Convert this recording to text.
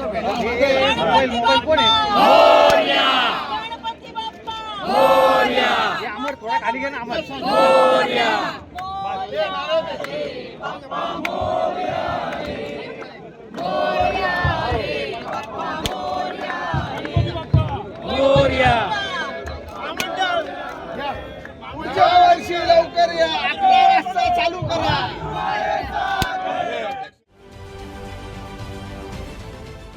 Mobile mobile कोण आहे अमर थोडा खाली ना अमर. पुढच्या वर्षी लवकर या. अकरा वाजता चालू करा.